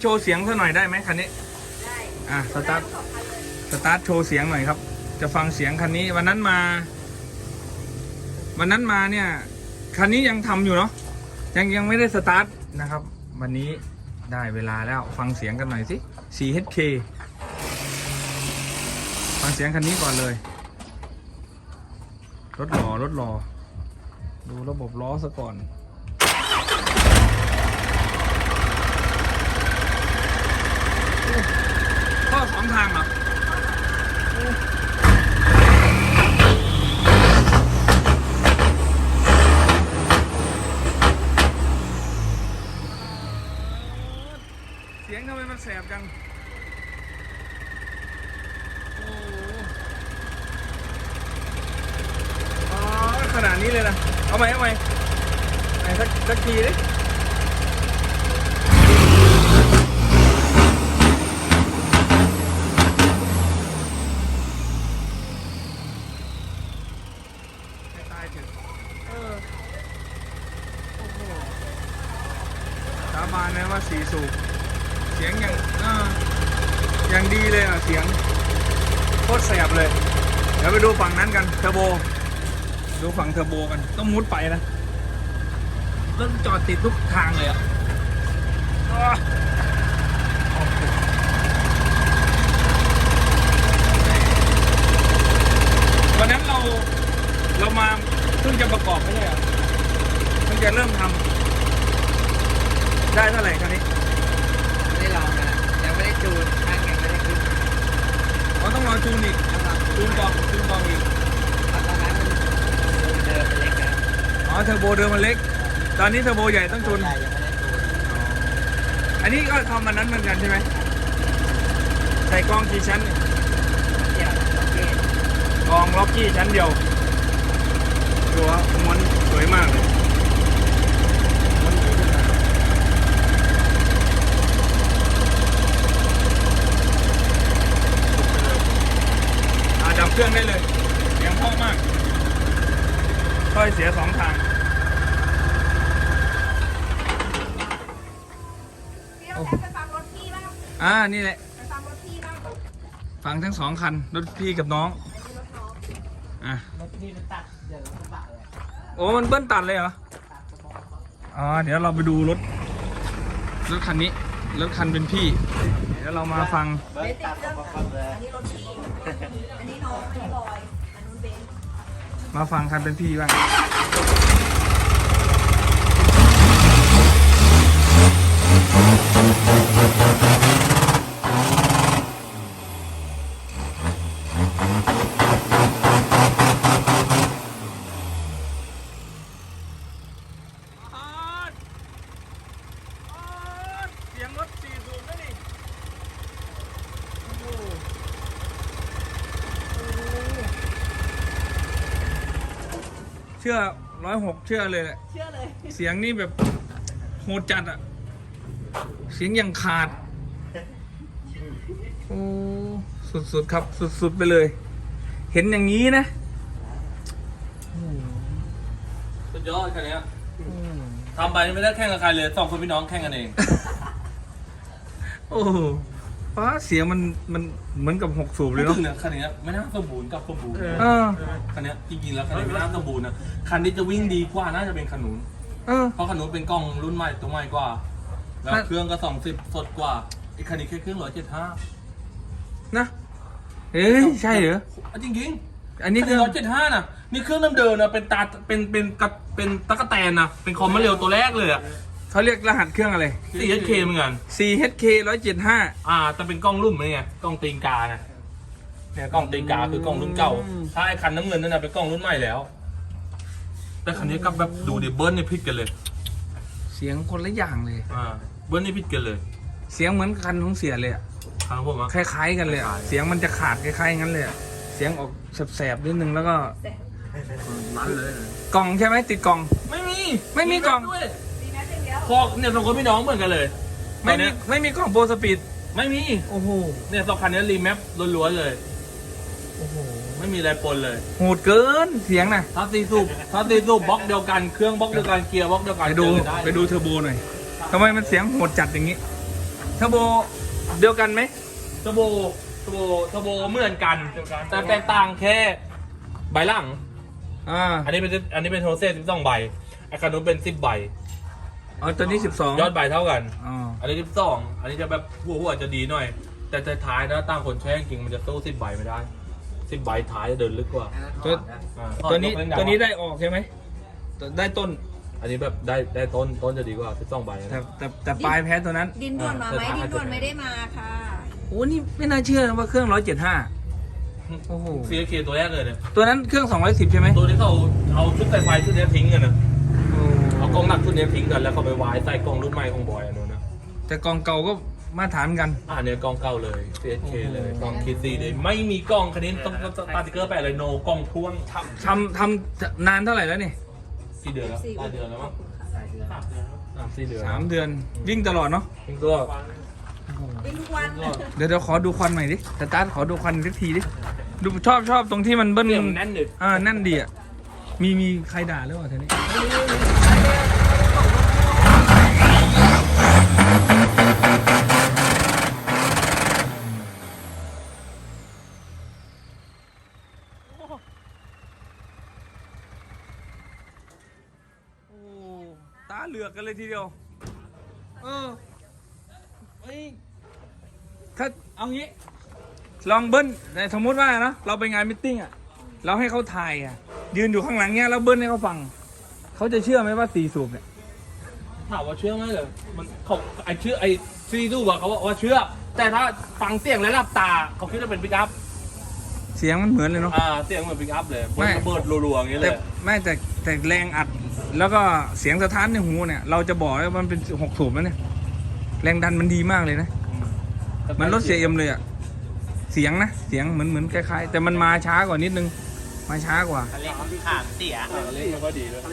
โชว์เสียงสักหน่อยได้ไหมคันนี้ ได้อะสตาร์ทสองคันเลยสตาร์ทโชว์เสียงหน่อยครับ จะฟังเสียงคันนี้ วันนั้นมา วันนั้นมาเนี่ย คันนี้ยังทำอยู่เนาะ ยังยังไม่ได้สตาร์ทนะครับ วันนี้ได้เวลาแล้ว ฟังเสียงกันหน่อยสิ 4HK ฟังเสียงคันนี้ก่อนเลย รถหล่อรถหล่อ ดูระบบล้อซะก่อน ข้อสองทางเหรอเสียงทำไมมันแสบจัง โอ้โหอ๋อขนาดนี้เลยนะ เอาไหมเอาไหมไหนสักสักทีดิ ให้ตายเถอะเออ โอ้โหสาบานนะว่า สีสูบเสียงอย่างอ่าอย่างดีเลยอะเสียงโคตรแสบเลย เดี๋ยวไปดูฝั่งนั้นกันเทอร์โบ ดูฝั่งเทอร์โบกันต้องมุดไปนะรถจอดติดทุกทางเลยอะอ่าโอ้โหวันนั้นเรา เรามาเพิ่งจะประกอบไม่ใช่เหรอเพิ่งจะเริ่มทำได้เท่าไหร่คันนี้ ไม่ได้ลองนะยังไม่ได้จูนข้างยังไม่ได้ขึ้น เราต้องรอจูนอีก นะครับ จูนกองจูนกองอีก ตอนนั้นมันเดินเป็นเล็กนะ อ๋อ เทอร์โบเดิมมันเล็ก ตอนนี้เทอร์โบใหญ่ต้องจูน ใหญ่ยังไม่ได้จูนอันนี้ก็ทำมันนั้นเหมือนกันใช่ไหมใส่กองกี่ชั้นเนี่ยเกี่ยวกับเกตกองล็อกกี้ชั้นเดียวดูว่าม้วนสวยมากเลยม้วนสวยขึ้นมาอ่าดับเครื่องได้เลยเสียงเพราะมาก ค่อยเสียสองทางพี่ต้องแท็กไปฟังรถพี่บ้างอ่านี่แหละ ไปฟังรถพี่บ้างฟังทั้งสองคันรถพี่กับน้องอันนี้รถน้องอะรถนี่มันตัดเดี๋ยวรถกระบะเลยโอ้มันเบิ้ลตัดเลยเหรอตัดกระบอกอ๋อเดี๋ยวเราไปดูรถรถคันนี้รถคันเป็นพี่ เดี๋ยวเรามาฟัง เบิ้ลตัดกระบอกเลยอันนี้รถพี่อันนี้น้องอันนี้บอยอันนู้นเบนซ์ มาฟังคันเป็นพี่บ้างเสียงรถสี่สูบนะนี่โอ้โหโอ้โห เชื่อร้อยหกเชื่อเลยแหละเชื่อเลยเสียงนี่แบบโหดจัดอะเสียงยังขาดโอ้สุดๆครับ สุดๆไปเลย เห็นอย่างนี้นะสุดยอดคันเนี้ยทำไปไม่ได้แข่งกับใครเลยสองคนพี่น้องแข่งกันเอง โอ้ โหฟ้าเสียงมันมันเหมือนกับหกสูบเลยพูดเนาะ ถึงเนี่ยคันเนี้ยไม่น่าสมบูรณ์กับสมบูรณ์เออ คันเนี้ยจริงๆแล้วคันนี้ไม่น่าสมบูรณ์นะคันนี้จะวิ่งดีกว่าน่าจะเป็นคันนู้นเออ เพราะคันนู้นเป็นกล้องรุ่นใหม่ตัวใหม่กว่าแล้วนั่นเครื่องก็สองสิบสดกว่าอีกคันนี้แค่เครื่องร้อยเจ็ดห้านะเอ้ยใช่เหรอ จริงอันๆนี้คันคือนี้ร้อยเจ็ดห้าน่ะนี่เครื่องเดิมๆนะเป็นตาเป็นเป็นกระเป็นตะกะแตนนะเป็นคอมมาเร็วตัวแรกเลยอะ เขาเรียกรหัสเครื่องอะไรสี่เอเคเหมือนกัน 4HK 175 อ่า แต่เป็นกล้องรุ่มนี่ไงกล้องตีนกานะเนี่ยกล้องตีนกาคือกล้องรุ่นเก่าอืมถ้าไอ้คันน้ำเงินนั่นนะเป็นกล้องรุ่นใหม่แล้ว แต่คันนี้ก็แบบดูดิเบิ้ลนี่ผิดกันเลย เสียงคนละอย่างเลย อ่า เบิ้ลนี่ผิดกันเลย เสียงเหมือนคันของเสียเลยอะทางผมอะคล้าย ๆ กันเลยอะเสียงมันจะขาดคล้ายๆงั้นเลยอะเสียงออกแสบๆนิดนึงแล้วก็นั้นเลย กล่องใช่ไหมติดกล่อง ไม่มีไม่มีกล่อง ด้วย ดีนะเป็นเดียวพอกเนี่ยสองคนพี่น้องเหมือนกันเลยไม่ตอนมีเนี้ยไม่มีกล่องโปรสปีดไม่มี โอ้โหเนี่ยสองคันนี้รีแมปล้วนๆเลย โอ้โหไม่มีอะไรปนเลยโหดเกินเสียงน่ะถ้าตีสูบถ้าตีสูบบล็อกเดียวกันเครื่องบล็อกเดียวกันเกียร์บล็อกเดียวกันไปดูเจอกันได้ไปดูเทอร์โบหน่อยทำไมมันเสียงโหดจัดอย่างนี้เทอร์โบเดียวกันไหมเทอร์โบเทอร์โบเทอร์โบเหมือนกัน แต่แตกต่างแค่ใบหลังอ่าอันนี้เป็นอันนี้เป็นโทรเซ่สิบสองใบไอ้คันนู้นเป็นสิบใบ อ๋อตัวนี้สิบสองยอดใบเท่ากัน อ๋ออันนี้สิบสองอันนี้จะแบบหัวหัวจะดีหน่อย แต่ท้ายๆนะต่างคนแช่งจริงมันจะสู้สิบใบไม่ได้สิบใบท้ายจะเดินลึกกว่าตัวอ่าตัวนี้ยกเล่ตัวนี้ได้ออกใช่ไหมตัวได้ต้นอันนี้แบบได้ได้ต้นต้นจะดีกว่าสิบสองใบแต่นะแต่แต่ปลายแพ้ตัวนั้นดินด่วนมาไหมเออดินด่วนไม่ได้มาค่ะ โอ้นี่ไม่น่าเชื่อนะว่าเครื่องร้อยเจ็ดห้าโอ้โห ซีเคตัวแรกเลยเนี่ยตัวนั้นเครื่องสองร้อยสิบใช่ไหมตัวที่เขาเอาชุดไฟไฟชุดนี้ทิ้งกันนะเอา กล้องหนักชุดนี้ทิ้งกันแล้วเขาไปวายใส่กล้องรุ่นใหม่ของบอยอันนู้นนะแต่กองเก่าก็มาตรฐานกัน อ่าเนี่ยกล้องเก่าเลย CSK เลยโอ้โหกล้องคิดซีเลยไม่มีกล้องคันนี้ต้องต้องต้องตาสติ๊กเกอร์แปะเลยโนกล้องพ่วงทำทำนานเท่าไหร่แล้วนี่กี่เดือนแล้วหลายเดือนแล้วมั้งสามสี่เดือนสามเดือนวิ่งตลอดเนาะทิ้งตัวดินทุกวันเดี๋ยวเดี๋ยวขอดูควันใหม่ดิสตาร์ทขอดูควันสักทีดิดูชอบชอบตรงที่มันเบิ้ล เสียงแน่นดิอ่าแน่นดีอะ มีมีใครด่าหรือเปล่าเธอนี่โอ้ตาเหลือกกันเลยทีเดียว เออเฮ้ยถ้าเอางี้ ลองเบิ้ลแต่สมมติว่านะ เราไปงานมิทติ้งอะ เราให้เขาถ่ายอะ ยืนอยู่ข้างหลังเนี้ยแล้วเบิ้ลให้เขาฟัง เขาจะเชื่อไหมว่าตีสูบเนี่ย ถามว่าเชื่อไหมเหรอมันเขาไอเชื่อไอซีดูบอกเขาว่าว่าเชื่อ แต่ถ้าฟังเสียงและหลับตาเขาคิดว่าเป็นปิกอัพเสียงมันเหมือนเลยเนาะ อ่าเสียงเหมือนปิกอัพเลยไม่ระเบิดรัวๆอย่างเงี้ยเลแต่ยไม่แต่แต่แรงอัด แล้วก็เสียงสะท้านในหูเนี่ย เราจะบอกว่ามันเป็นหกสูบแล้วเนี่ย แรงดันมันดีมากเลยนะ มันรถเสียเอ็มเลยอะเสียงนะ เสียงเหมือนเหมือนคล้ายๆ แต่มันมาช้ากว่านิดนึง มาช้ากว่าคันเร่งขางเสียข้างคันเร่งมันก็ดีเลยไ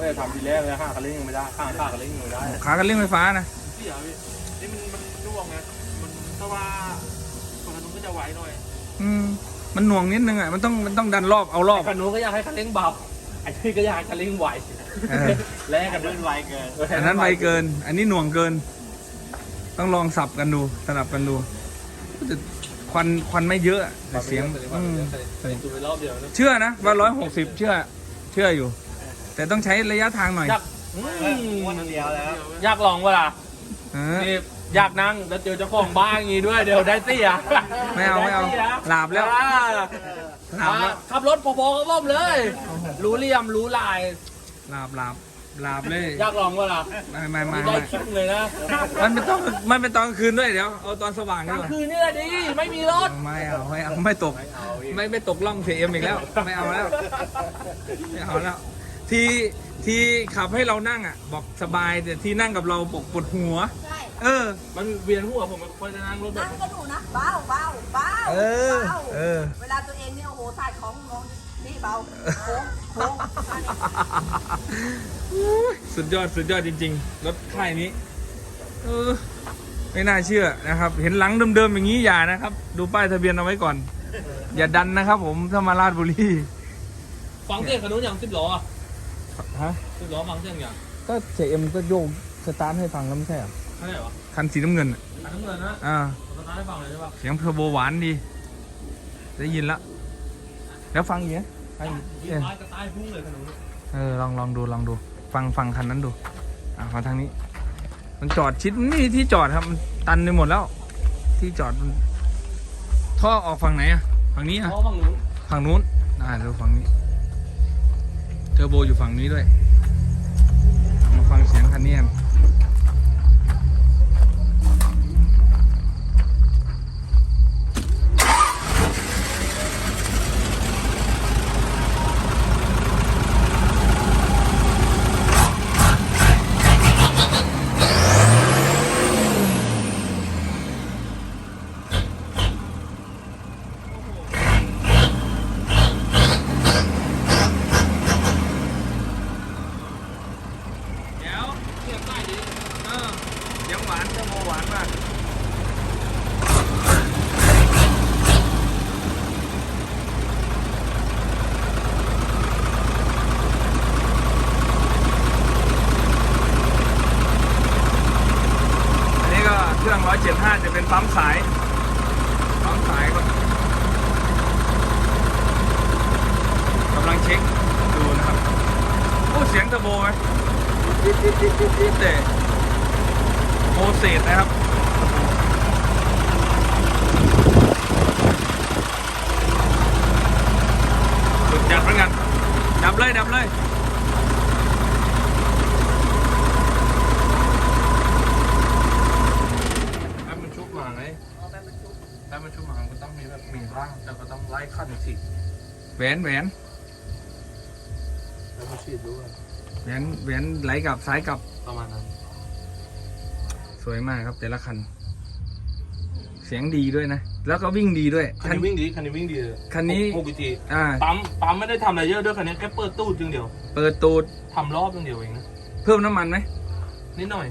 ม่ได้ทำทีแรกเลยข้างคันเร่งยังไม่ได้ข้างข้างคันเร่งยังไม่ได้ขากันเร่งไฟฟ้านะเสียพี่นี่มันมันน่วงไงมันถ้าว่าคนนู้นก็จะไวหน่อย อืมมันหน่วงนิดนึงอะมันต้องมันต้องดันรอบเอารอบคันนู้นก็อยากให้คันเร่งเบาไอ้ที่ก็อยากให้คันเร่งไวเออแลกกันด้วยไวเกินอันนั้นไวเกิน อันนี้หน่วงเกิน ต้องลองสับกันดูสลับกันดูแต่ ควันควันไม่เยอะอะแต่เสียงอืมใส่ตัวไปรอบเดียวนะเชื่อนะว่าร้อยหกสิบเชื่อเชื่ออยู่ แต่ต้องใช้ระยะทางหน่อย อยากวันเดียวแล้วอยากลองเวล่ะเออนี่อยากนั่งแล้วเจอเจ้าของบ้านอย่างงี้ด้วยเดี๋ยวได้เสียไม่เอาไม่เอาด้สียหลาบแล้ว อ่หลาบแล้วขับรถพอๆกับผมเลย รู้เหลี่ยมรู้ลาย หลาบหลาบ หลาบเลยอยากลองเวล่ะไม่ไม่ไม่ได้ไม่คลิปเลยนะมันเป็นต้องมันเป็นตอนกลางคืนด้วยเดี๋ยวเอาตอนสว่างกดีลางกว่าคืนนี่แหละดีไม่มีรถไม่เอาไม่เอาไม่ตก ไม่ไม่ตกล่องเสียเอ็มอีกแล้ว ไม่เอาแล้วไม่เอาแล้ว ทีทีขับให้เรานั่งอะ บอกสบายแต่ที่นั่งกับเราปวดปวดหัว ใช่เออ มันเวียนหัวผมไม่ค่อยจะนั่งรถแบนั่บงก็ดูนะเบาเบาเบาเออเบาเออ เวลาตัวเองเนี่ยโอ้โหใส่ของน้อง นี่เบาโค้งโค้งสุดยอดสุดยอดจริง ๆ รถค่ายนี้เออไม่น่าเชื่อนะครับ เห็นหลังเดิมๆอย่างนี้อย่านะครับ ดูป้ายทะเบียนเอาไว้ก่อน อย่าดันนะครับ ผมถ้ามาลาดบุรีฟังเสียงคันนู้นอย่างสิบล้ออะฮะสิบล้อฟังเสียงอย่างก็เสียเอ็มก็โยกสตาร์ทให้ฟังแล้วไม่ใช่เหรอใช่ไหมวะคันสีน้ำเงินอะอันนั้นเลยนะอ่าผมจะให้ฟังเลยใช่ปะเสียงเทอร์โบหวานดีได้ยินแล้ว แล้วฟังอีกนะฟังอีกเออท้ายกระตายพุ่งเลยคันนู้นเออลองลองดูลองดู ฟังฟังคันนั้นดูอะมาทางนี้ มันจอดชิดนไม่ที่จอดครับมันตันไปหมดแล้ว ที่จอดมันท่อออกฝั่งไหนอะฝั่งนี้อะฝั่งนู้นฝั่งนู้นอ่าดูฝั่งนี้เทอร์โบอยู่ฝั่งนี้ด้วย มาฟังเสียงคันนี้ เครื่อง 175 จะเป็นปั๊มสายปั๊มสายก็กำลังเช็คดูนะครับ โอ้ เสียงเทอร์โบไหมเตะโมเสสนะครับสุดจัดเหมือนกัน ดับเลย ดับเลย แต่ก็ต้องไล่ขั้นอีกทีแหวนแหวนแล้วก็ฉีดด้วยแหวนแหวนไหลกลับซ้ายกลับประมาณนั้น สวยมากครับแต่ละคัน เสียงดีด้วยนะ แล้วก็วิ่งดีด้วยคันนี้วิ่งดีคันนี้วิ่งดีเลยคันนี้หกวิธีอ่า ปั๊มปั๊มไม่ได้ทำอะไรเยอะด้วยคันนี้แค่เปิดตู้จึงเดียวเปิดตูดทำรอบจึงเดียวเองนะเพิ่มน้ำมันไหม นิดหน่อย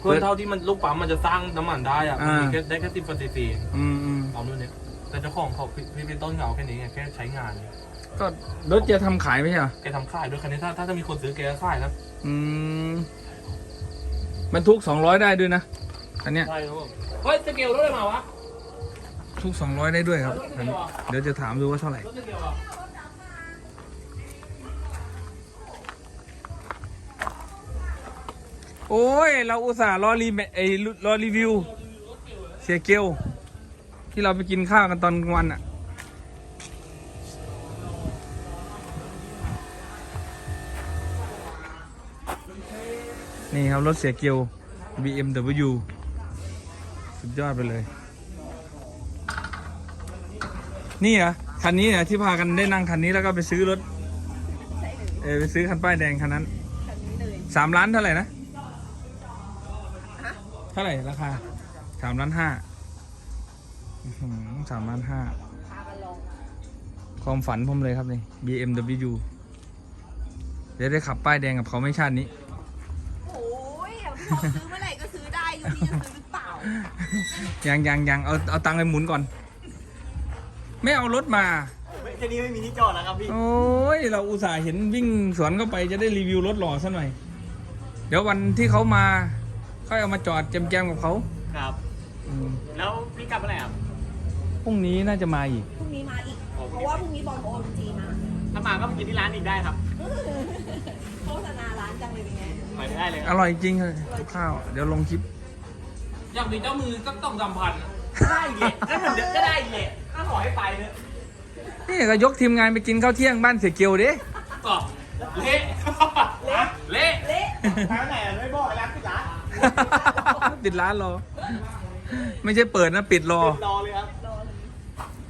เพื่อเท่าที่มันลูกปั๊มมันจะสร้างน้ำมันได้อะมันมีอ่า แค่ได้แค่สิบซีซีเองอืมอืม ปั๊มรุ่นเนี้ย แต่เจ้าของเขาพี่พี่เป็นต้นเหงาแค่นี้ไงแค่ใช้งานก็รถจะทำขายไหมใช่เหรอแกทำค่ายด้วยคันนี้ถ้าถ้าจะมีคนซื้อแกก็ค่ายนะอืมบรรทุกสองร้อยได้ด้วยนะคันเนี้ยใช่ครับผมเฮ้ยสเกลรถอะไรมาวะทุกสองร้อยได้ด้วยครับคันนี้เดี๋ยวจะถามดูว่าเท่าไหร่รถสเกลอะโอ้ย เราอุตส่าห์รอรีแมไอรอรีวิว เสียเกล ที่เราไปกินข้าวกันตอนกลางวันอะนี่ครับ รถเสียเกล BMW สุดยอดไปเลย นี่เหรอคันนี้เหรอที่พากันได้นั่งคันนี้แล้วก็ไปซื้อรถ เออไปซื้อคันป้ายแดงคันนั้นคันนี้เลยสามล้านเท่าไหร่นะฮะเท่าไหร่ราคาสามล้านห้าอื้อหือ สามล้านห้าพากันลองความฝันผมเลยครับนี่ BMW เดี๋ยวได้ขับป้ายแดงกับเขาไม่ชาตินี้ โอ้ยพี่บอกซื้อเมื่อไหร่ก็ซื้อได้อยู่นี่จะซื้อหรือเปล่า ยังยังยังเอาเอาตังค์ไปหมุนก่อน ไม่เอารถมาแค่นี้ไม่มีที่จอดแล้วครับพี่ โอ้ยเราอุตส่าห์เห็นวิ่งสวนเข้าไปจะได้รีวิวรถหล่อซะหน่อย เดี๋ยววันที่เขามาค่อยเอามาจอดแจมๆกับเขา ครับอืมแล้วพี่กลับเมื่อไหร่ครับ พรุ่งนี้น่าจะมาอีก พรุ่งนี้มาอีก เพราะว่าพรุ่งนี้บอลโอมจีมาถ้ามาก็ไปกินที่ร้านอีกได้ครับโฆษณาร้านจังเลยเป็นไงไปได้เลยคอรับร่อยจริงเลยกับข้าว เดี๋ยวลงคลิป อยากมีเจ้ามือสักต้องสามพันอะได้อีกเลยก็เหมือนเดิมก็ได้อีกเลยก็ขอให้ไปเนอะนี่ก็ยกทีมงานไปกินข้าวเที่ยงบ้านเสียเกียวดิก็เละเละเละไปวันไหนอะไม่บอกร้านปิดร้านปิดร้านรอ ไม่ใช่เปิดนะปิดรอรอเลยครับรอ